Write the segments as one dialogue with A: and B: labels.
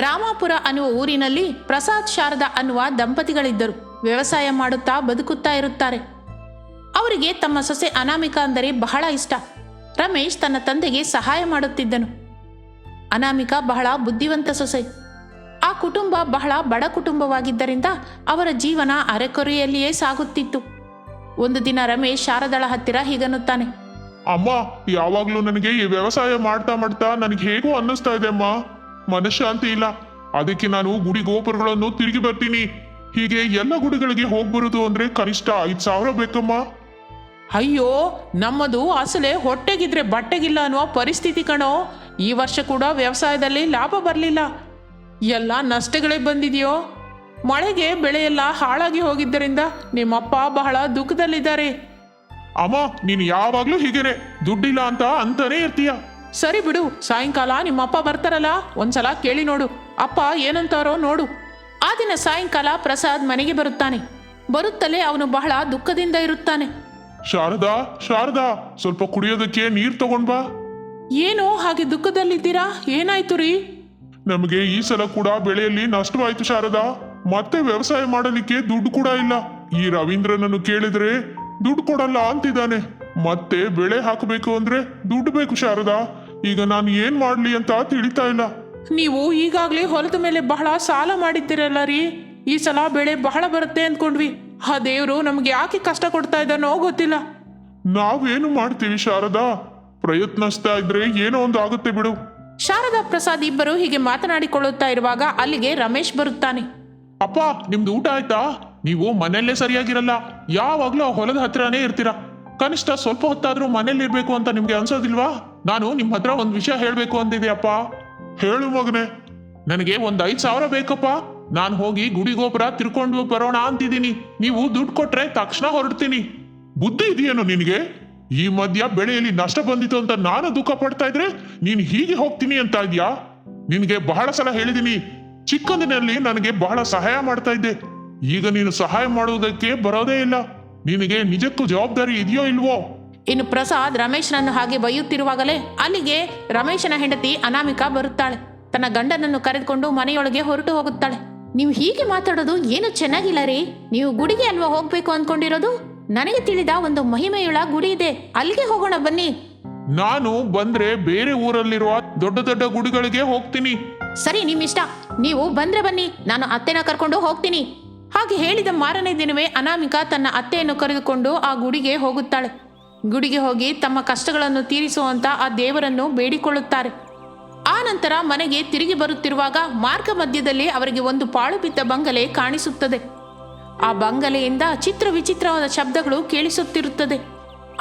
A: ರಾಮಾಪುರ ಅನ್ನುವ ಊರಿನಲ್ಲಿ ಪ್ರಸಾದ್ ಶಾರದಾ ಅನ್ನುವ ದಂಪತಿಗಳಿದ್ದರು. ವ್ಯವಸಾಯ ಮಾಡುತ್ತಾ ಬದುಕುತ್ತಾ ಇರುತ್ತಾರೆ. ಅವರಿಗೆ ತಮ್ಮ ಸೊಸೆ ಅನಾಮಿಕಾ ಅಂದರೆ ಬಹಳ ಇಷ್ಟ. ರಮೇಶ್ ತನ್ನ ತಂದೆಗೆ ಸಹಾಯ ಮಾಡುತ್ತಿದ್ದನು. ಅನಾಮಿಕಾ ಬಹಳ ಬುದ್ಧಿವಂತ ಸೊಸೆ. ಆ ಕುಟುಂಬ ಬಹಳ ಬಡ ಕುಟುಂಬವಾಗಿದ್ದರಿಂದ ಅವರ ಜೀವನ ಅರೆಕೊರೆಯಲ್ಲಿಯೇ ಸಾಗುತ್ತಿತ್ತು. ಒಂದು ದಿನ ರಮೇಶ್ ಶಾರದಳ ಹತ್ತಿರ ಹೀಗನ್ನುತ್ತಾನೆ.
B: ಅಮ್ಮ, ಯಾವಾಗ್ಲೂ ನನಗೆ ಈ ವ್ಯವಸಾಯ ಮಾಡ್ತಾ ಮಾಡ್ತಾ ನನಗೆ ಹೇಗೂ ಅನ್ನಿಸ್ತಾ ಇದೆ ಅಮ್ಮ? ಮನಃಶಾಂತಿ ಇಲ್ಲ. ಅದಕ್ಕೆ ನಾನು ಗುಡಿ ಗೋಪುರಗಳನ್ನು ತಿರುಗಿ ಬರ್ತೀನಿ. ಹೀಗೆ ಎಲ್ಲ ಗುಡಿಗಳಿಗೆ ಹೋಗ್ಬರುದು ಅಂದ್ರೆ ಕನಿಷ್ಠ ಐದ್ ಸಾವಿರ ಬೇಕಮ್ಮ.
A: ಅಯ್ಯೋ ನಮ್ಮದು ಅಸಲೆ ಹೊಟ್ಟೆಗಿದ್ರೆ ಬಟ್ಟೆಗಿಲ್ಲ ಅನ್ನುವ ಪರಿಸ್ಥಿತಿ ಕಣೋ. ಈ ವರ್ಷ ಕೂಡ ವ್ಯವಸಾಯದಲ್ಲಿ ಲಾಭ ಬರಲಿಲ್ಲ. ಎಲ್ಲ ನಷ್ಟಗಳೇ ಬಂದಿದೆಯೋ? ಮಳೆಗೆ ಬೆಳೆಯೆಲ್ಲ ಹಾಳಾಗಿ ಹೋಗಿದ್ದರಿಂದ ನಿಮ್ಮಪ್ಪ ಬಹಳ ದುಃಖದಲ್ಲಿದ್ದಾರೆ.
B: ಅಮ್ಮ ನೀನು ಯಾವಾಗ್ಲೂ ಹೀಗೇನೆ. ದುಡ್ಡಿಲ್ಲ ಅಂತ ಅಂತಾನೆ ಇರ್ತೀಯ.
A: ಸರಿ ಬಿಡು ಸಾಯಂಕಾಲ ನಿಮ್ಮಪ್ಪ ಬರ್ತಾರಲ್ಲ ಒಂದ್ಸಲ ಕೇಳಿ ನೋಡು. ಅಪ್ಪ ಏನಂತಾರೋ ನೋಡು. ಆ ದಿನ ಸಾಯಂಕಾಲ ಪ್ರಸಾದ್ ಮನೆಗೆ ಬರುತ್ತಾನೆ. ಬರುತ್ತಲೇ ಅವನು ಬಹಳ ದುಃಖದಿಂದ ಇರುತ್ತಾನೆ.
B: ಶಾರದಾ ಶಾರದಾ ಸ್ವಲ್ಪ ಕುಡಿಯೋದಕ್ಕೆ ನೀರ್ ತಗೊಂಡ್ ಬಾ.
A: ಏನು ಹಾಗೆ ದುಃಖದಲ್ಲಿದ್ದೀರಾ? ಏನಾಯ್ತು ರೀ?
B: ನಮಗೆ ಈ ಸಲ ಕೂಡ ಬೆಳೆಯಲ್ಲಿ ನಷ್ಟವಾಯ್ತು ಶಾರದಾ. ಮತ್ತೆ ವ್ಯವಸಾಯ ಮಾಡಲಿಕ್ಕೆ ದುಡ್ಡು ಕೂಡ ಇಲ್ಲ. ಈ ರವೀಂದ್ರನನ್ನು ಕೇಳಿದ್ರೆ ದುಡ್ಡು ಕೊಡಲ್ಲ ಅಂತಿದ್ದಾನೆ. ಮತ್ತೆ ಬೆಳೆ ಹಾಕಬೇಕು ಅಂದ್ರೆ ದುಡ್ಡು ಬೇಕು ಶಾರದಾ. ಈಗ ನಾನು ಏನ್ ಮಾಡ್ಲಿ ಅಂತ ತಿಳಿತಾ ಇಲ್ಲ.
A: ನೀವು ಈಗಾಗಲೇ ಹೊಲದ ಮೇಲೆ ಬಹಳ ಸಾಲ ಮಾಡಿದ್ದೀರಲ್ಲ ರೀ. ಈ ಸಲ ಬೆಳೆ ಬಹಳ ಬರುತ್ತೆ ಅಂದ್ಕೊಂಡ್ವಿ. ಆ ದೇವರು ನಮ್ಗೆ ಯಾಕೆ ಕಷ್ಟ ಕೊಡ್ತಾ ಇದ್ದಾನೋ ಗೊತ್ತಿಲ್ಲ.
B: ನಾವೇನು ಮಾಡ್ತೀವಿ ಶಾರದಾ? ಪ್ರಯತ್ನಿಸ್ತಾ ಇದ್ರೆ ಏನೋ ಒಂದು ಆಗುತ್ತೆ ಬಿಡು.
A: ಶಾರದಾ ಪ್ರಸಾದ್ ಇಬ್ಬರು ಹೀಗೆ ಮಾತನಾಡಿಕೊಳ್ಳುತ್ತಾ ಇರುವಾಗ ಅಲ್ಲಿಗೆ ರಮೇಶ್ ಬರುತ್ತಾನೆ.
B: ಅಪ್ಪ ನಿಮ್ದು ಊಟ ಆಯ್ತಾ? ನೀವು ಮನೆಯಲ್ಲೇ ಸರಿಯಾಗಿರಲ್ಲ. ಯಾವಾಗ್ಲೂ ಆ ಹೊಲದ ಹತ್ರನೇ ಇರ್ತೀರಾ? ಕನಿಷ್ಠ ಸ್ವಲ್ಪ ಹೊತ್ತಾದ್ರೂ ಮನೇಲಿ ಇರ್ಬೇಕು ಅಂತ ನಿಮ್ಗೆ ಅನ್ಸೋದಿಲ್ವಾ? ನಾನು ನಿಮ್ಮ ಹತ್ರ ಒಂದು ವಿಷಯ ಹೇಳಬೇಕು ಅಂದಿದ್ಯಪ್ಪ. ಹೇಳು ಮಗನೆ. ನನಗೆ ಒಂದು ಐದು ಸಾವಿರ ಬೇಕಪ್ಪ. ನಾನು ಹೋಗಿ ಗುಡಿ ಗೋಪುರ ತಿರ್ಕೊಂಡು ಬರೋಣ ಅಂತಿದ್ದೀನಿ. ನೀವು ದುಡ್ಡು ಕೊಟ್ರೆ ತಕ್ಷಣ ಹೊರಡ್ತೀನಿ. ಬುದ್ಧಿ ಇದೆಯೇನು ನಿನಗೆ? ಈ ಮಧ್ಯ ಬೆಳೆಯಲ್ಲಿ ನಷ್ಟ ಬಂದಿತ್ತು ಅಂತ ನಾನು ದುಃಖ ಪಡ್ತಾ ಇದ್ರೆ ನೀನು ಹೀಗೆ ಹೋಗ್ತೀನಿ ಅಂತ ಇದ್ಯಾ? ನಿನ್ಗೆ ಬಹಳ ಸಲ ಹೇಳಿದ್ದೀನಿ. ಚಿಕ್ಕಂದಿನಲ್ಲಿ ನನಗೆ ಬಹಳ ಸಹಾಯ ಮಾಡ್ತಾ ಇದ್ದೆ. ಈಗ ನೀನು ಸಹಾಯ ಮಾಡುವುದಕ್ಕೆ ಬರೋದೇ ಇಲ್ಲ. ನಿನಗೆ ನಿಜಕ್ಕೂ ಜವಾಬ್ದಾರಿ ಇದೆಯೋ ಇಲ್ವೋ?
A: ಇನ್ನು ಪ್ರಸಾದ್ ರಮೇಶ್ನನ್ನು ಹಾಗೆ ಬೈಯುತ್ತಿರುವಾಗಲೇ ಅಲ್ಲಿಗೆ ರಮೇಶನ ಹೆಂಡತಿ ಅನಾಮಿಕಾ ಬರುತ್ತಾಳೆ. ತನ್ನ ಗಂಡನನ್ನು ಕರೆದುಕೊಂಡು ಮನೆಯೊಳಗೆ ಹೊರಟು ಹೋಗುತ್ತಾಳೆ. ನೀವು ಹೀಗೆ ಮಾತಾಡೋದು ಏನು ಚೆನ್ನಾಗಿಲ್ಲ ರೀ. ನೀವು ಗುಡಿಗೆ ಅಲ್ವಾ ಹೋಗ್ಬೇಕು ಅಂದ್ಕೊಂಡಿರೋದು? ನನಗೆ ತಿಳಿದ ಒಂದು ಮಹಿಮೆಯುಳ ಗುಡಿ ಇದೆ. ಅಲ್ಲಿಗೆ ಹೋಗೋಣ ಬನ್ನಿ.
B: ನಾನು ಬಂದ್ರೆ ಬೇರೆ ಊರಲ್ಲಿರುವ ದೊಡ್ಡ ದೊಡ್ಡ ಗುಡಿಗಳಿಗೆ ಹೋಗ್ತೀನಿ.
A: ಸರಿ ನಿಮ್ಮಿಷ್ಟ. ನೀವು ಬಂದ್ರೆ ಬನ್ನಿ. ನಾನು ಅತ್ತೆನ ಕರ್ಕೊಂಡು ಹೋಗ್ತೀನಿ. ಹಾಗೆ ಹೇಳಿದ ಮಾರನೇ ದಿನವೇ ಅನಾಮಿಕಾ ತನ್ನ ಅತ್ತೆಯನ್ನು ಕರೆದುಕೊಂಡು ಆ ಗುಡಿಗೆ ಹೋಗುತ್ತಾಳೆ. ಗುಡಿಗೆ ಹೋಗಿ ತಮ್ಮ ಕಷ್ಟಗಳನ್ನು ತೀರಿಸುವಂತ ಆ ದೇವರನ್ನು ಬೇಡಿಕೊಳ್ಳುತ್ತಾರೆ. ಆ ನಂತರ ಮನೆಗೆ ತಿರುಗಿ ಬರುತ್ತಿರುವಾಗ ಮಾರ್ಗ ಮಧ್ಯದಲ್ಲಿ ಅವರಿಗೆ ಒಂದು ಪಾಳು ಬಿದ್ದ ಬಂಗಲೆ ಕಾಣಿಸುತ್ತದೆ. ಆ ಬಂಗಲೆಯಿಂದ ಚಿತ್ರ ವಿಚಿತ್ರವಾದ ಶಬ್ದಗಳು ಕೇಳಿಸುತ್ತಿರುತ್ತದೆ.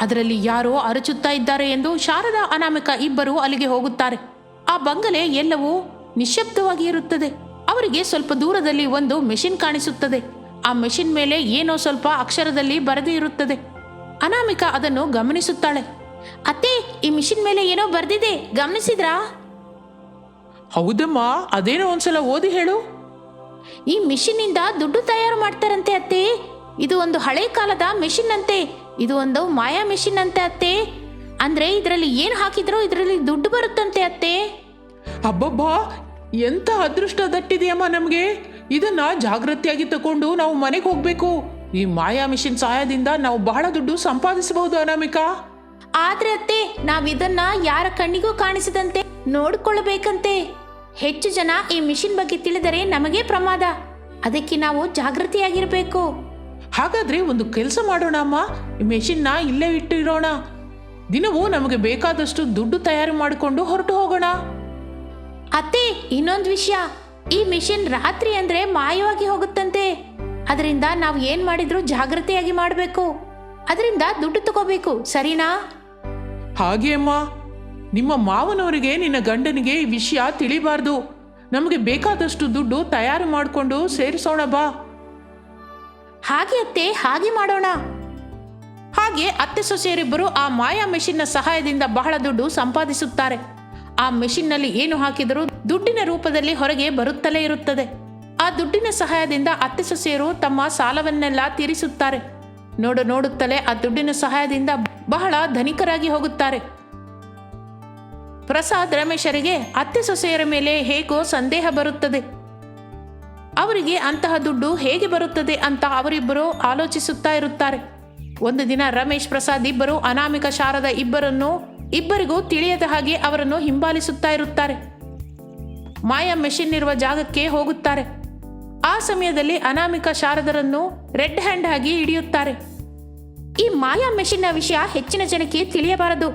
A: ಅದರಲ್ಲಿ ಯಾರೋ ಅರಚುತ್ತಾ ಇದ್ದಾರೆ ಎಂದು ಶಾರದಾ ಅನಾಮಿಕ ಇಬ್ಬರು ಅಲ್ಲಿಗೆ ಹೋಗುತ್ತಾರೆ. ಆ ಬಂಗಲೆ ಎಲ್ಲವೂ ನಿಶ್ಶಬ್ದವಾಗಿ ಇರುತ್ತದೆ. ಅವರಿಗೆ ಸ್ವಲ್ಪ ದೂರದಲ್ಲಿ ಒಂದು ಮೆಷಿನ್ ಕಾಣಿಸುತ್ತದೆ. ಆ ಮೆಷಿನ್ ಮೇಲೆ ಏನೋ ಸ್ವಲ್ಪ ಅಕ್ಷರದಲ್ಲಿ ಬರೆದು ಇರುತ್ತದೆ. ಅನಾಮಿಕ ಅದನ್ನು ಗಮನಿಸುತ್ತಾಳೆ. ಅತ್ತೆ ಈ ಮಿಷಿನ್ ಮೇಲೆ ಏನೋ ಬರ್ದಿದೆ. ಗಮನಿಸಿದ್ರಾ? ಹೌದಮ್ಮ ಅದೇನೋ ಒಂದ್ಸಲ ಓದಿ ಹೇಳು. ಈ ಮಿಷಿನ್ನಿಂದ ದುಡ್ಡು ತಯಾರು ಮಾಡ್ತಾರಂತೆ ಅತ್ತೆ. ಇದು ಒಂದು ಹಳೆ ಕಾಲದ ಮಿಷಿನ್ ಅಂತೆ ಇದು ಒಂದು ಮಾಯಾ ಮಿಷಿನ್ ಅಂತೆ ಅತ್ತೆ. ಅಂದ್ರೆ ಇದರಲ್ಲಿ ಏನ್ ಹಾಕಿದ್ರೋ ಇದರಲ್ಲಿ ದುಡ್ಡು ಬರುತ್ತಂತೆ ಅತ್ತೆ. ಅಬ್ಬಬ್ಬಾ ಎಂತ ಅದೃಷ್ಟ ದಟ್ಟಿದೆಯಮ್ಮ ನಮಗೆ. ಇದನ್ನ ಜಾಗೃತಿಯಾಗಿ ತಕೊಂಡು ನಾವು ಮನೆಗೆ ಹೋಗ್ಬೇಕು. ಈ ಮಾಯಾ ಮಿಷಿನ್ ಸಹಾಯದಿಂದ ನಾವು ಬಹಳ ದುಡ್ಡು ಸಂಪಾದಿಸಬಹುದು ಅನಾಮಿಕಾ. ಆದ್ರೆ ಅತ್ತೆ ನಾವಿದನ್ನ ಯಾರ ಕಣ್ಣಿಗೂ ಕಾಣಿಸದಂತೆ ನೋಡ್ಕೊಳ್ಬೇಕಂತೆ. ಹೆಚ್ಚು ಜನ ಈ ಮಿಷಿನ್ ಬಗ್ಗೆ ತಿಳಿದರೆ ನಮಗೆ ಪ್ರಮಾದ. ಅದಕ್ಕೆ ನಾವು ಜಾಗೃತಿಯಾಗಿರಬೇಕು. ಹಾಗಾದ್ರೆ ಒಂದು ಕೆಲಸ ಮಾಡೋಣ ಅಮ್ಮ. ಈ ಮೆಷಿನ್ನ ಇಲ್ಲೇ ಇಟ್ಟಿರೋಣ. ದಿನವೂ ನಮಗೆ ಬೇಕಾದಷ್ಟು ದುಡ್ಡು ತಯಾರು ಮಾಡಿಕೊಂಡು ಹೊರಟು ಹೋಗೋಣ. ಅತ್ತೆ ಇನ್ನೊಂದು ವಿಷಯ. ಈ ಮಿಷಿನ್ ರಾತ್ರಿ ಅಂದ್ರೆ ಮಾಯವಾಗಿ ಹೋಗುತ್ತಂತೆ. ಅದರಿಂದ ನಾವು ಏನ್ ಮಾಡಿದ್ರು ಜಾಗೃತಿಯಾಗಿ ಮಾಡಬೇಕು. ಅದರಿಂದ ದುಡ್ಡು ತಗೋಬೇಕು ಸರಿನಾ? ಹಾಗೆ ಅಮ್ಮ. ನಿಮ್ಮ ಮಾವನವರಿಗೆ ನಿನ್ನ ಗಂಡನಿಗೆ ಈ ವಿಷಯ ತಿಳಿಬಾರ್ದು. ನಮಗೆ ಬೇಕಾದಷ್ಟು ದುಡ್ಡು ತಯಾರು ಮಾಡಿಕೊಂಡು ಸೇರಿಸೋಣ ಬಾ. ಹಾಗೆ ಅತ್ತೆ ಹಾಗೆ ಮಾಡೋಣ. ಹಾಗೆ ಅತ್ತೆ ಸೊಸೆಯರಿಬ್ಬರು ಆ ಮಾಯಾ ಮೆಷಿನ್ನ ಸಹಾಯದಿಂದ ಬಹಳ ದುಡ್ಡು ಸಂಪಾದಿಸುತ್ತಾರೆ. ಆ ಮೆಷಿನ್ನಲ್ಲಿ ಏನು ಹಾಕಿದರೂ ದುಡ್ಡಿನ ರೂಪದಲ್ಲಿ ಹೊರಗೆ ಬರುತ್ತಲೇ ಇರುತ್ತದೆ. ಆ ದುಡ್ಡಿನ ಸಹಾಯದಿಂದ ಅತ್ತೆ ಸೊಸೆಯರು ತಮ್ಮ ಸಾಲವನ್ನೆಲ್ಲ ತೀರಿಸುತ್ತಾರೆ. ನೋಡು ನೋಡುತ್ತಲೇ ಆ ದುಡ್ಡಿನ ಸಹಾಯದಿಂದ ಬಹಳ ಧನಿಕರಾಗಿ ಹೋಗುತ್ತಾರೆ. ಪ್ರಸಾದ್ ರಮೇಶರಿಗೆ ಅತ್ತೆ ಸೊಸೆಯರ ಮೇಲೆ ಹೇಗೋ ಸಂದೇಹ ಬರುತ್ತದೆ. ಅವರಿಗೆ ಅಂತಹ ದುಡ್ಡು ಹೇಗೆ ಬರುತ್ತದೆ ಅಂತ ಅವರಿಬ್ಬರು ಆಲೋಚಿಸುತ್ತಾ ಇರುತ್ತಾರೆ. ಒಂದು ದಿನ ರಮೇಶ್ ಪ್ರಸಾದ್ ಇಬ್ಬರು ಅನಾಮಿಕ ಶಾರದ ಇಬ್ಬರನ್ನು ಇಬ್ಬರಿಗೂ ತಿಳಿಯದ ಹಾಗೆ ಅವರನ್ನು ಹಿಂಬಾಲಿಸುತ್ತಾ ಇರುತ್ತಾರೆ. ಮಾಯಾ ಮೆಷಿನ್ ಇರುವ ಜಾಗಕ್ಕೆ ಹೋಗುತ್ತಾರೆ. ಆ ಸಮಯದಲ್ಲಿ ಅನಾಮಿಕ ಶಾರದರನ್ನು ರೆಡ್ ಹ್ಯಾಂಡ್ ಆಗಿ ಹಿಡಿಯುತ್ತಾರೆ. ಈ ಮಾಯಾ ಮೆಷಿನ್ನ ವಿಷಯ ಹೆಚ್ಚಿನ ಜನಕ್ಕೆ ತಿಳಿಯಬಾರದು.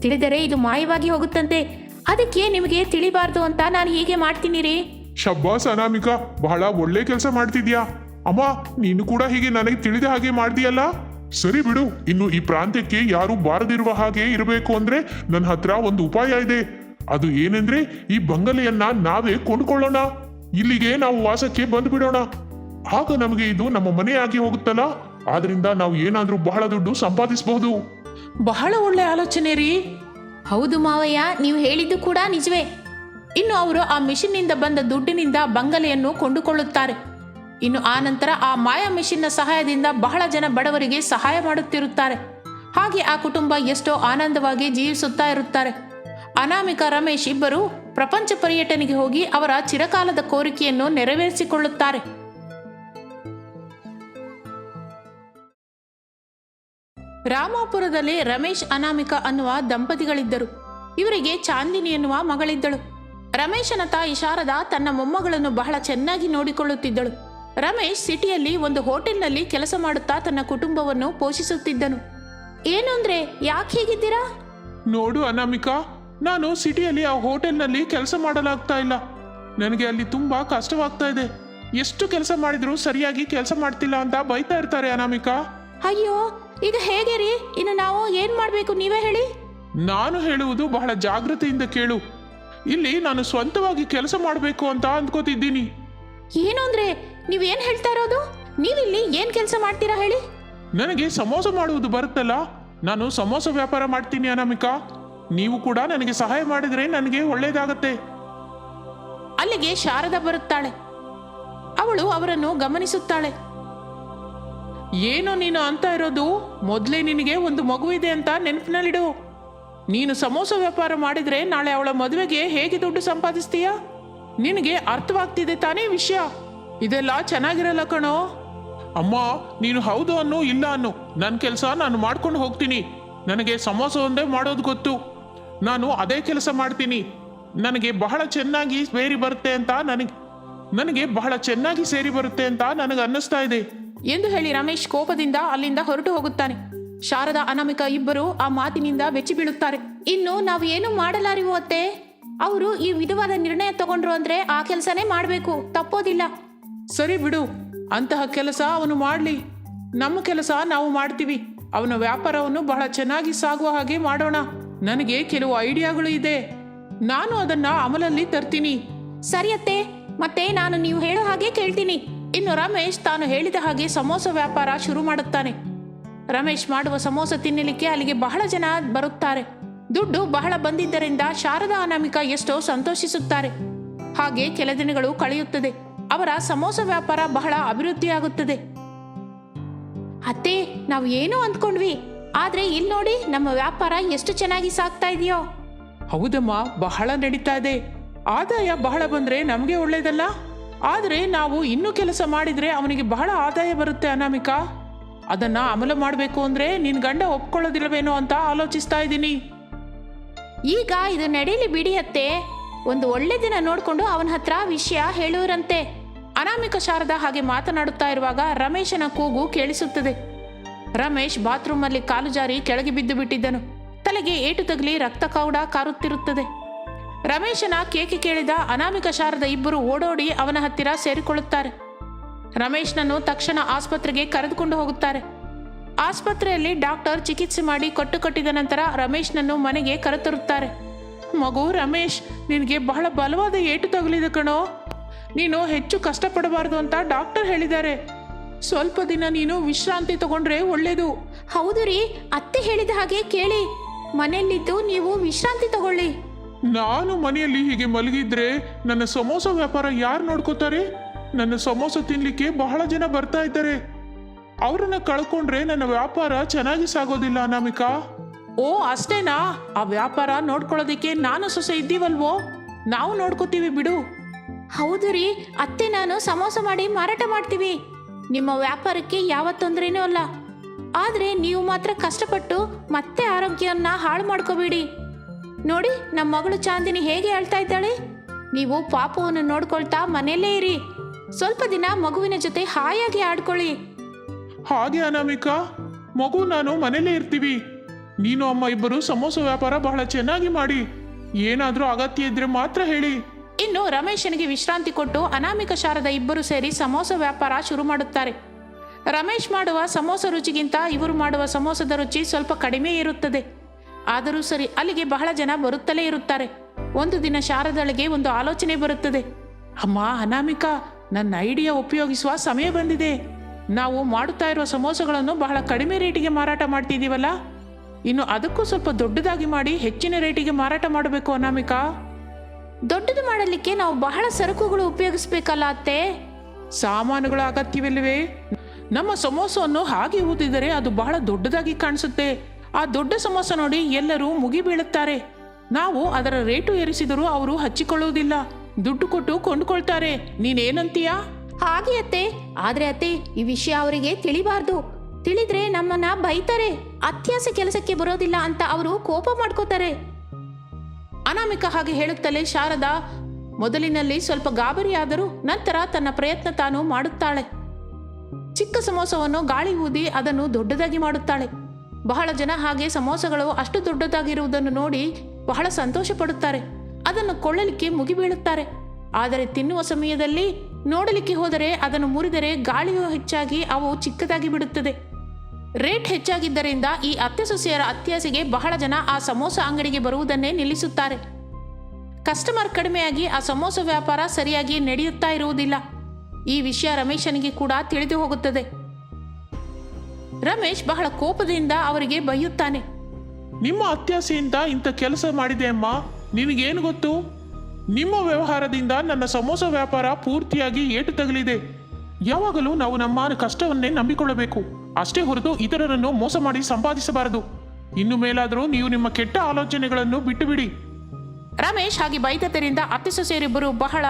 A: ತಿಳಿದರೆ ಇದು ಮಾಯವಾಗಿ ಹೋಗುತ್ತಂತೆ. ಅದಕ್ಕೆ ನಿಮಗೆ ತಿಳಿಬಾರದು ಅಂತ ನಾನು ಹೀಗೆ ಮಾಡ್ತೀನಿ ರೀ
B: ಶಬ್ಬಾಸ್ ಅನಾಮಿಕ, ಬಹಳ ಒಳ್ಳೆ ಕೆಲಸ ಮಾಡ್ತಿದ್ಯಾ? ಅಮ್ಮ, ನೀನು ಕೂಡ ಹೀಗೆ ನನಗೆ ತಿಳಿದ ಹಾಗೆ ಮಾಡ್ದಿಯಲ್ಲ? ಸರಿ ಬಿಡು, ಇನ್ನು ಈ ಪ್ರಾಂತ್ಯಕ್ಕೆ ಯಾರು ಬಾರದಿರುವ ಹಾಗೆ ಇರಬೇಕು ಅಂದ್ರೆ ನನ್ನ ಹತ್ರ ಒಂದು ಉಪಾಯ ಇದೆ. ಅದು ಏನೆಂದ್ರೆ ಈ ಬಂಗಲೆಯನ್ನ ನಾವೇ ಕೊಂಡ್ಕೊಳ್ಳೋಣ. ಇಲ್ಲಿಗೆ ನಾವು ವಾಸಕ್ಕೆ ಬಂದ್ಬಿಡೋಣ. ಆಗ ನಮಗೆ ಇದು ನಮ್ಮ ಮನೆಯಾಗಿ ಹೋಗುತ್ತಲ್ಲ? ಆದ್ರಿಂದ ನಾವು ಏನಾದ್ರೂ ಬಹಳ ದುಡ್ಡು ಸಂಪಾದಿಸಬಹುದು
A: ಬಹಳ ಒಳ್ಳೆ ಆಲೋಚನೆ ರೀ. ಹೌದು ಮಾವಯ್ಯ ನೀವು ಹೇಳಿದ್ದು ಕೂಡ ನಿಜವೇ. ಇನ್ನು ಅವರು ಆ ಮಿಷನ್ನಿಂದ ಬಂದ ದುಡ್ಡಿನಿಂದ ಬಂಗಲೆಯನ್ನು ಕೊಂಡುಕೊಳ್ಳುತ್ತಾರೆ. ಇನ್ನು ಆ ನಂತರ ಆ ಮಾಯಾ ಮಿಷಿನ್ನ ಸಹಾಯದಿಂದ ಬಹಳ ಜನ ಬಡವರಿಗೆ ಸಹಾಯ ಮಾಡುತ್ತಿರುತ್ತಾರೆ. ಹಾಗೆ ಆ ಕುಟುಂಬ ಎಷ್ಟೋ ಆನಂದವಾಗಿ ಜೀವಿಸುತ್ತಾ ಇರುತ್ತಾರೆ. ಅನಾಮಿಕ ರಮೇಶ್ ಇಬ್ಬರು ಪ್ರಪಂಚ ಪರ್ಯಟನೆಗೆ ಹೋಗಿ ಅವರ ಚಿರಕಾಲದ ಕೋರಿಕೆಯನ್ನು ನೆರವೇರಿಸಿಕೊಳ್ಳುತ್ತಾರೆ. ರಾಮಾಪುರದಲ್ಲಿ ರಮೇಶ್ ಅನಾಮಿಕ ಅನ್ನುವ ದಂಪತಿಗಳಿದ್ದರು. ಇವರಿಗೆ ಚಾಂದಿನಿ ಎನ್ನುವ ಮಗಳಿದ್ದಳು. ರಮೇಶನ ತಾಯಿ ಶಾರದಾ ತನ್ನ ಮೊಮ್ಮಗಳನ್ನು ಬಹಳ ಚೆನ್ನಾಗಿ ನೋಡಿಕೊಳ್ಳುತ್ತಿದ್ದಳು. ರಮೇಶ್ ಸಿಟಿಯಲ್ಲಿ ಒಂದು ಹೋಟೆಲ್ನಲ್ಲಿ ಕೆಲಸ ಮಾಡುತ್ತಾ ತನ್ನ ಕುಟುಂಬವನ್ನು ಪೋಷಿಸುತ್ತಿದ್ದನು. ಏನು ಅಂದ್ರೆ ಯಾಕೆ ಹೀಗಿದ್ದೀರಾ?
B: ನೋಡು ಅನಾಮಿಕಾ ನಾನು ಸಿಟಿಯಲ್ಲಿ ಆ ಹೋಟೆಲ್ನಲ್ಲಿ ಕೆಲಸ ಮಾಡಲಾಗ್ತಾ ಇಲ್ಲ. ನನಗೆ ಅಲ್ಲಿ ತುಂಬಾ ಕಷ್ಟವಾಗ್ತಾ ಇದೆ. ಎಷ್ಟು ಕೆಲಸ ಮಾಡಿದ್ರು ಸರಿಯಾಗಿ ಕೆಲಸ ಮಾಡ್ತಿಲ್ಲ ಅಂತ ಬೈತಾ ಇರ್ತಾರೆ ಅನಾಮಿಕಾ.
A: ಅಯ್ಯೋ ಈಗ ಹೇಗೆ ರೀ? ಇನ್ನು ನಾವು ಏನ್ ಮಾಡ್ಬೇಕು ನೀವೇ ಹೇಳಿ.
B: ನಾನು ಹೇಳುವುದು ಬಹಳ ಜಾಗ್ರತೆಯಿಂದ ಕೇಳು. ಇಲ್ಲಿ ನಾನು ಸ್ವಂತವಾಗಿ ಕೆಲಸ ಮಾಡಬೇಕು ಅಂತ ಅಂದ್ಕೋತಿದ್ದೀನಿ.
A: ಏನು ಅಂದ್ರೆ ನೀವೇನು ಹೇಳ್ತಾ ಇರೋದು? ನೀವಿಲ್ಲಿ ಏನ್ ಕೆಲಸ ಮಾಡ್ತೀರಾ ಹೇಳಿ.
B: ನನಗೆ ಸಮೋಸ ಮಾಡುವುದು ಬರುತ್ತಲ್ಲ? ನಾನು ಸಮೋಸ ವ್ಯಾಪಾರ ಮಾಡ್ತೀನಿ ಅನಾಮಿಕಾ. ನೀವು ಕೂಡ ನನಗೆ ಸಹಾಯ ಮಾಡಿದ್ರೆ ನನಗೆ ಒಳ್ಳೇದಾಗತ್ತೆ.
A: ಅಲ್ಲಿಗೆ ಶಾರದ ಬರುತ್ತಾಳೆ. ಅವಳು ಅವರನ್ನು ಗಮನಿಸುತ್ತಾಳೆ.
B: ಏನು ನೀನು ಅಂತ ಇರೋದು? ಮೊದಲೇ ನಿನಗೆ ಒಂದು ಮಗು ಇದೆ ಅಂತ ನೆನಪಿನಲ್ಲಿಡು. ನೀನು ಸಮೋಸ ವ್ಯಾಪಾರ ಮಾಡಿದ್ರೆ ನಾಳೆ ಅವಳ ಮದುವೆಗೆ ಹೇಗೆ ದುಡ್ಡು ಸಂಪಾದಿಸ್ತೀಯ? ನಿನಗೆ ಅರ್ಥವಾಗ್ತಿದೆ ತಾನೇ ವಿಷಯ. ಇದೆಲ್ಲ ಚೆನ್ನಾಗಿರಲ್ಲ ಕಣೋ. ಅಮ್ಮ ನೀನು ಹೌದು ಅನ್ನು ಇಲ್ಲ ಅನ್ನು. ನನ್ನ ಕೆಲಸ ನಾನು ಮಾಡ್ಕೊಂಡು ಹೋಗ್ತೀನಿ. ನನಗೆ ಸಮೋಸ ಒಂದೇ ಮಾಡೋದು ಗೊತ್ತು. ನಾನು ಅದೇ ಕೆಲಸ ಮಾಡ್ತೀನಿ. ನನಗೆ ಬಹಳ ಚೆನ್ನಾಗಿ ಸೇರಿ ಬರುತ್ತೆ ಅಂತ ನನಗೆ ನನಗೆ ಬಹಳ ಚೆನ್ನಾಗಿ ಸೇರಿ ಬರುತ್ತೆ ಅಂತ ನನಗೆ ಅನ್ನಿಸ್ತಾ ಇದೆ.
A: ಎಂದು ಹೇಳಿ ರಮೇಶ್ ಕೋಪದಿಂದ ಅಲ್ಲಿಂದ ಹೊರಟು ಹೋಗುತ್ತಾನೆ. ಶಾರದಾ ಅನಾಮಿಕ ಇಬ್ಬರು ಆ ಮಾತಿನಿಂದ ಬೆಚ್ಚಿ ಬೀಳುತ್ತಾರೆ. ಇನ್ನು ನಾವು ಏನು ಮಾಡಲಾರಿವು ಅತ್ತೆ ಅವರು ಈ ವಿಧವಾದ ನಿರ್ಣಯ ತಗೊಂಡ್ರು ಅಂದ್ರೆ ಆ ಕೆಲಸನೇ ಮಾಡಬೇಕು. ತಪ್ಪೋದಿಲ್ಲ.
B: ಸರಿ ಬಿಡು. ಅಂತಹ ಕೆಲಸ ಅವನು ಮಾಡಲಿ. ನಮ್ಮ ಕೆಲಸ ನಾವು ಮಾಡ್ತೀವಿ. ಅವನ ವ್ಯಾಪಾರವನ್ನು ಬಹಳ ಚೆನ್ನಾಗಿ ಸಾಗುವ ಹಾಗೆ ಮಾಡೋಣ. ನನಗೆ ಕೆಲವು ಐಡಿಯಾಗಳು ಇದೆ. ನಾನು ಅದನ್ನ ಅಮಲಲ್ಲಿ ತರ್ತೀನಿ.
A: ಸರಿಯತ್ತೆ ಮತ್ತೆ ನಾನು ನೀವು ಹೇಳೋ ಹಾಗೆ ಕೇಳ್ತೀನಿ. ಇನ್ನು ರಮೇಶ್ ತಾನು ಹೇಳಿದ ಹಾಗೆ ಸಮೋಸ ವ್ಯಾಪಾರ ಶುರು ಮಾಡುತ್ತಾನೆ. ರಮೇಶ್ ಮಾಡುವ ಸಮೋಸ ತಿನ್ನಲಿಕ್ಕೆ ಅಲ್ಲಿಗೆ ಬಹಳ ಜನ ಬರುತ್ತಾರೆ. ದುಡ್ಡು ಬಹಳ ಬಂದಿದ್ದರಿಂದ ಶಾರದಾ ಅನಾಮಿಕ ಎಷ್ಟೋ ಸಂತೋಷಿಸುತ್ತಾರೆ. ಹಾಗೆ ಕೆಲ ದಿನಗಳು ಕಳೆಯುತ್ತದೆ. ಅವರ ಸಮೋಸ ವ್ಯಾಪಾರ ಬಹಳ ಅಭಿವೃದ್ಧಿಯಾಗುತ್ತದೆ. ಅತ್ತೆ ನಾವು ಏನೋ ಅಂದ್ಕೊಂಡ್ವಿ? ಆದ್ರೆ ಇಲ್ಲಿ ನೋಡಿ ನಮ್ಮ ವ್ಯಾಪಾರ ಎಷ್ಟು ಚೆನ್ನಾಗಿ ಸಾಗ್ತಾ ಇದೆಯೋ.
B: ಹೌದಮ್ಮ ಬಹಳ ನಡೀತಾ ಇದೆ. ಆದಾಯ ಬಹಳ ಬಂದ್ರೆ ನಮಗೆ ಒಳ್ಳೇದಲ್ಲ? ಆದರೆ ನಾವು ಇನ್ನೂ ಕೆಲಸ ಮಾಡಿದ್ರೆ ಅವನಿಗೆ ಬಹಳ ಆದಾಯ ಬರುತ್ತೆ ಅನಾಮಿಕಾ. ಅದನ್ನ ಅಮಲು ಮಾಡಬೇಕು ಅಂದ್ರೆ ನಿನ್ ಗಂಡ ಒಪ್ಕೊಳ್ಳೋದಿಲ್ಲವೇನೋ ಅಂತ ಆಲೋಚಿಸ್ತಾ ಇದ್ದೀನಿ.
A: ಈಗ ಇದು ನಡೀಲಿ ಬಿಡಿಯತ್ತೆ ಒಂದು ಒಳ್ಳೆ ದಿನ ನೋಡ್ಕೊಂಡು ಅವನ ಹತ್ರ ವಿಷಯ ಹೇಳುವರಂತೆ ಅನಾಮಿಕ ಶಾರದ ಹಾಗೆ ಮಾತನಾಡುತ್ತಾ ಇರುವಾಗ ರಮೇಶನ ಕೂಗು ಕೇಳಿಸುತ್ತದೆ. ರಮೇಶ್ ಬಾತ್ರೂಮಲ್ಲಿ ಕಾಲು ಜಾರಿ ಕೆಳಗೆ ಬಿದ್ದು ಬಿಟ್ಟಿದ್ದನು. ತಲೆಗೆ ಏಟು ತಗಲಿ ರಕ್ತ ಕೌಡ ಕಾರುತ್ತಿರುತ್ತದೆ. ರಮೇಶನ ಕೇಕೆ ಕೇಳಿದ ಅನಾಮಿಕ ಶಾರದ ಇಬ್ಬರು ಓಡೋಡಿ ಅವನ ಹತ್ತಿರ ಸೇರಿಕೊಳ್ಳುತ್ತಾರೆ. ರಮೇಶ್ನನ್ನು ತಕ್ಷಣ ಆಸ್ಪತ್ರೆಗೆ ಕರೆದುಕೊಂಡು ಹೋಗುತ್ತಾರೆ. ಆಸ್ಪತ್ರೆಯಲ್ಲಿ ಡಾಕ್ಟರ್ ಚಿಕಿತ್ಸೆ ಮಾಡಿ ಕಟ್ಟು ಕಟ್ಟಿದ ನಂತರ ರಮೇಶ್ನನ್ನು ಮನೆಗೆ ಕರೆತರುತ್ತಾರೆ. ಮಗು ರಮೇಶ್, ನಿನಗೆ ಬಹಳ ಬಲವಾದ ಏಟು ತಗಲಿದ ಕಣೋ. ನೀನು ಹೆಚ್ಚು ಕಷ್ಟಪಡಬಾರದು ಅಂತ ಡಾಕ್ಟರ್ ಹೇಳಿದ್ದಾರೆ. ಸ್ವಲ್ಪ ದಿನ ನೀನು ವಿಶ್ರಾಂತಿ ತಗೊಂಡ್ರೆ ಒಳ್ಳೇದು. ಹೌದು ರೀ ಅತ್ತೆ ಹೇಳಿದ ಹಾಗೆ ಕೇಳಿ. ಮನೆಯಲ್ಲಿದ್ದು ನೀವು ವಿಶ್ರಾಂತಿ ತಗೊಳ್ಳಿ.
B: ನಾನು ಮನೆಯಲ್ಲಿ ಹೀಗೆ ಮಲಗಿದ್ರೆ ನನ್ನ ಸಮೋಸ ವ್ಯಾಪಾರ ಯಾರು ನೋಡ್ಕೋತಾರೆ? ನನ್ನ ಸಮೋಸ ತಿನ್ಲಿಕ್ಕೆ ಬಹಳ ಜನ ಬರ್ತಾ ಇದ್ದಾರೆ. ಅವರನ್ನ ಕಳ್ಕೊಂಡ್ರೆ ನನ್ನ ವ್ಯಾಪಾರ ಚೆನ್ನಾಗಿ ಸಾಗೋದಿಲ್ಲ ಅನಾಮಿಕಾ.
A: ಓ ಅಷ್ಟೇನಾ? ಆ ವ್ಯಾಪಾರ ನೋಡ್ಕೊಳ್ಳೋದಕ್ಕೆ ನಾನು ಸೊಸೆ ಇದ್ದೀವಲ್ವೋ? ನಾವು ನೋಡ್ಕೋತೀವಿ ಬಿಡು.
C: ಹೌದು ರೀ ಅತ್ತೆ ನಾನು ಸಮೋಸ ಮಾಡಿ ಮಾರಾಟ ಮಾಡ್ತೀವಿ. ನಿಮ್ಮ ವ್ಯಾಪಾರಕ್ಕೆ ಯಾವ ತೊಂದರೆನೂ ಅಲ್ಲ. ಆದರೆ ನೀವು ಮಾತ್ರ ಕಷ್ಟಪಟ್ಟು ಮತ್ತೆ ಆರೋಗ್ಯವನ್ನ ಹಾಳು ಮಾಡ್ಕೋಬೇಡಿ. ನೋಡಿ ನಮ್ಮ ಮಗಳು ಚಾಂದಿನಿ ಹೇಗೆ ಹೇಳ್ತಾ ಇದ್ದಾಳೆ? ನೀವು ಪಾಪವನ್ನು ನೋಡ್ಕೊಳ್ತಾ ಮನೆಯಲ್ಲೇ ಇರಿ. ಸ್ವಲ್ಪ ದಿನ ಮಗುವಿನ ಜೊತೆ ಹಾಯಾಗಿ ಆಡ್ಕೊಳ್ಳಿ.
B: ಹಾಗೆ ಅನಾಮಿಕಾ, ಮಗು ನಾನು ಮನೆಯಲ್ಲೇ ಇರ್ತೀವಿ. ನೀನು ಅಮ್ಮ ಇಬ್ಬರು ಸಮೋಸ ವ್ಯಾಪಾರ ಬಹಳ ಚೆನ್ನಾಗಿ ಮಾಡಿ. ಏನಾದರೂ ಅಗತ್ಯ ಇದ್ರೆ ಮಾತ್ರ ಹೇಳಿ.
C: ಇನ್ನು ರಮೇಶನಿಗೆ ವಿಶ್ರಾಂತಿ ಕೊಟ್ಟು ಅನಾಮಿಕ ಶಾರದ ಇಬ್ಬರು ಸೇರಿ ಸಮೋಸ ವ್ಯಾಪಾರ ಶುರು ಮಾಡುತ್ತಾರೆ. ರಮೇಶ್ ಮಾಡುವ ಸಮೋಸ ರುಚಿಗಿಂತ ಇವರು ಮಾಡುವ ಸಮೋಸದ ರುಚಿ ಸ್ವಲ್ಪ ಕಡಿಮೆ ಇರುತ್ತದೆ. ಆದರೂ ಸರಿ ಅಲ್ಲಿಗೆ ಬಹಳ ಜನ ಬರುತ್ತಲೇ ಇರುತ್ತಾರೆ. ಒಂದು ದಿನ ಶಾರದಳಿಗೆ ಒಂದು ಆಲೋಚನೆ ಬರುತ್ತದೆ.
A: ಅಮ್ಮ ಅನಾಮಿಕಾ, ನನ್ನ ಐಡಿಯಾ ಉಪಯೋಗಿಸುವ ಸಮಯ ಬಂದಿದೆ. ನಾವು ಮಾಡುತ್ತಾ ಇರುವ ಸಮೋಸಗಳನ್ನು ಬಹಳ ಕಡಿಮೆ ರೇಟಿಗೆ ಮಾರಾಟ ಮಾಡ್ತಿದ್ದೀವಲ್ಲ? ಇನ್ನು ಅದಕ್ಕೂ ಸ್ವಲ್ಪ ದೊಡ್ಡದಾಗಿ ಮಾಡಿ ಹೆಚ್ಚಿನ ರೇಟಿಗೆ ಮಾರಾಟ ಮಾಡಬೇಕು ಅನಾಮಿಕಾ.
C: ದೊಡ್ಡದು ಮಾಡಲಿಕ್ಕೆ ನಾವು ಬಹಳ ಸರಕುಗಳು ಉಪಯೋಗಿಸಬೇಕಲ್ಲ ಅತ್ತೆ?
A: ಸಾಮಾನುಗಳ ಅಗತ್ಯವಿಲ್ಲವೇ? ನಮ್ಮ ಸಮೋಸವನ್ನು ಹಾಗೆ ಊದಿದರೆ ಅದು ಬಹಳ ದೊಡ್ಡದಾಗಿ ಕಾಣಿಸುತ್ತೆ. ಆ ದೊಡ್ಡ ಸಮೋಸ ನೋಡಿ ಎಲ್ಲರೂ ಮುಗಿ ಬೀಳುತ್ತಾರೆ. ನಾವು ಅದರ ರೇಟು ಏರಿಸಿದರೂ ಅವರು ಹಚ್ಚಿಕೊಳ್ಳುವುದಿಲ್ಲ. ದುಡ್ಡು ಕೊಟ್ಟು ಕೊಂಡುಕೊಳ್ತಾರೆ. ನೀನೇನಂತೀಯಾ?
C: ಹಾಗೆ ಅತ್ತೆ. ಆದ್ರೆ ಅತ್ತೆ ಈ ವಿಷಯ ಅವರಿಗೆ ತಿಳಿಬಾರ್ದು. ತಿಳಿದ್ರೆ ನಮ್ಮನ್ನ ಬೈತಾರೆ. ಅತ್ಯಾಸ ಕೆಲಸಕ್ಕೆ ಬರೋದಿಲ್ಲ ಅಂತ ಅವರು ಕೋಪ ಮಾಡ್ಕೋತಾರೆ.
A: ಅನಾಮಿಕ ಹಾಗೆ ಹೇಳುತ್ತಲೇ ಶಾರದಾ, ಮೊದಲಿನಲ್ಲಿ ಸ್ವಲ್ಪ ಗಾಬರಿಯಾದರೂ ನಂತರ ತನ್ನ ಪ್ರಯತ್ನ ತಾನು ಮಾಡುತ್ತಾಳೆ. ಚಿಕ್ಕ ಸಮೋಸವನ್ನು ಗಾಳಿ ಊದಿ ಅದನ್ನು ದೊಡ್ಡದಾಗಿ ಮಾಡುತ್ತಾಳೆ. ಬಹಳ ಜನ ಹಾಗೆ ಸಮೋಸಗಳು ಅಷ್ಟು ದೊಡ್ಡದಾಗಿರುವುದನ್ನು ನೋಡಿ ಬಹಳ ಸಂತೋಷ ಪಡುತ್ತಾರೆ ಅದನ್ನು ಕೊಳ್ಳಲಿಕ್ಕೆ ಮುಗಿಬೀಳುತ್ತಾರೆ ಆದರೆ ತಿನ್ನುವ ಸಮಯದಲ್ಲಿ ನೋಡಲಿಕ್ಕೆ ಹೋದರೆ ಅದನ್ನು ಮುರಿದರೆ ಗಾಳಿಯು ಹೆಚ್ಚಾಗಿ ಅವು ಚಿಕ್ಕದಾಗಿ ಬಿಡುತ್ತದೆ. ರೇಟ್ ಹೆಚ್ಚಾಗಿದ್ದರಿಂದ ಈ ಅತ್ತೆ ಸೊಸೆಯರ ಅತ್ಯಾಸೆಗೆ ಬಹಳ ಜನ ಆ ಸಮೋಸ ಅಂಗಡಿಗೆ ಬರುವುದನ್ನೇ ನಿಲ್ಲಿಸುತ್ತಾರೆ. ಕಸ್ಟಮರ್ ಕಡಿಮೆಯಾಗಿ ಆ ಸಮೋಸ ವ್ಯಾಪಾರ ಸರಿಯಾಗಿ ನಡೆಯುತ್ತಾ ಇರುವುದಿಲ್ಲ. ಈ ವಿಷಯ ರಮೇಶನಿಗೆ ಕೂಡ ತಿಳಿದು ಹೋಗುತ್ತದೆ. ರಮೇಶ್ ಬಹಳ ಕೋಪದಿಂದ ಅವರಿಗೆ ಬೈಯುತ್ತಾನೆ.
B: ನಿಮ್ಮ ಅತ್ಯಾಸೆಯಿಂದ ಇಂಥ ಕೆಲಸ ಮಾಡಿದೆ ಅಮ್ಮ. ನಿನಗೇನು ಗೊತ್ತು? ನಿಮ್ಮ ವ್ಯವಹಾರದಿಂದ ನನ್ನ ಸಮೋಸ ವ್ಯಾಪಾರ ಪೂರ್ತಿಯಾಗಿ ಏಟು ತಗಲಿದೆ. ಯಾವಾಗಲೂ ನಾವು ನಮ್ಮ ಕಷ್ಟವನ್ನೇ ನಂಬಿಕೊಳ್ಳಬೇಕು. ಅಷ್ಟೇ ಹೊರತು ಇತರರನ್ನು ಮೋಸ ಮಾಡಿ ಸಂಪಾದಿಸಬಾರದು. ಇನ್ನು ಮೇಲಾದರೂ ನೀವು ನಿಮ್ಮ ಕೆಟ್ಟ ಆಲೋಚನೆಗಳನ್ನು ಬಿಟ್ಟು ಬಿಡಿ
A: ರಮೇಶ್ ಹಾಗೆ ಬೈದದ್ದರಿಂದ ಅತ್ತೆ ಸೊಸೆಯರಿಬ್ಬರು ಬಹಳ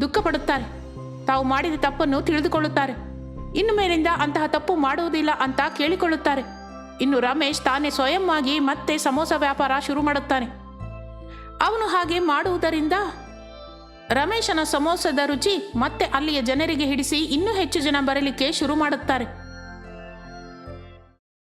A: ದುಃಖ ಪಡುತ್ತಾರೆ ತಾವು ಮಾಡಿದ ತಪ್ಪನ್ನು ತಿಳಿದುಕೊಳ್ಳುತ್ತಾರೆ. ಇನ್ನು ಮೇಲಿಂದ ಅಂತಹ ತಪ್ಪು ಮಾಡುವುದಿಲ್ಲ ಅಂತ ಕೇಳಿಕೊಳ್ಳುತ್ತಾರೆ. ಇನ್ನು ರಮೇಶ್ ತಾನೇ ಸ್ವಯಂ ಆಗಿ ಮತ್ತೆ ಸಮೋಸ ವ್ಯಾಪಾರ ಶುರು ಮಾಡುತ್ತಾನೆ. ಅವನು ಹಾಗೆ ಮಾಡುವುದರಿಂದ ರಮೇಶನ ಸಮೋಸದ ರುಚಿ ಮತ್ತೆ ಅಲ್ಲಿಯ ಜನರಿಗೆ ಹಿಡಿಸಿ ಇನ್ನೂ ಹೆಚ್ಚು ಜನ ಬರಲಿಕ್ಕೆ ಶುರು ಮಾಡುತ್ತಾರೆ.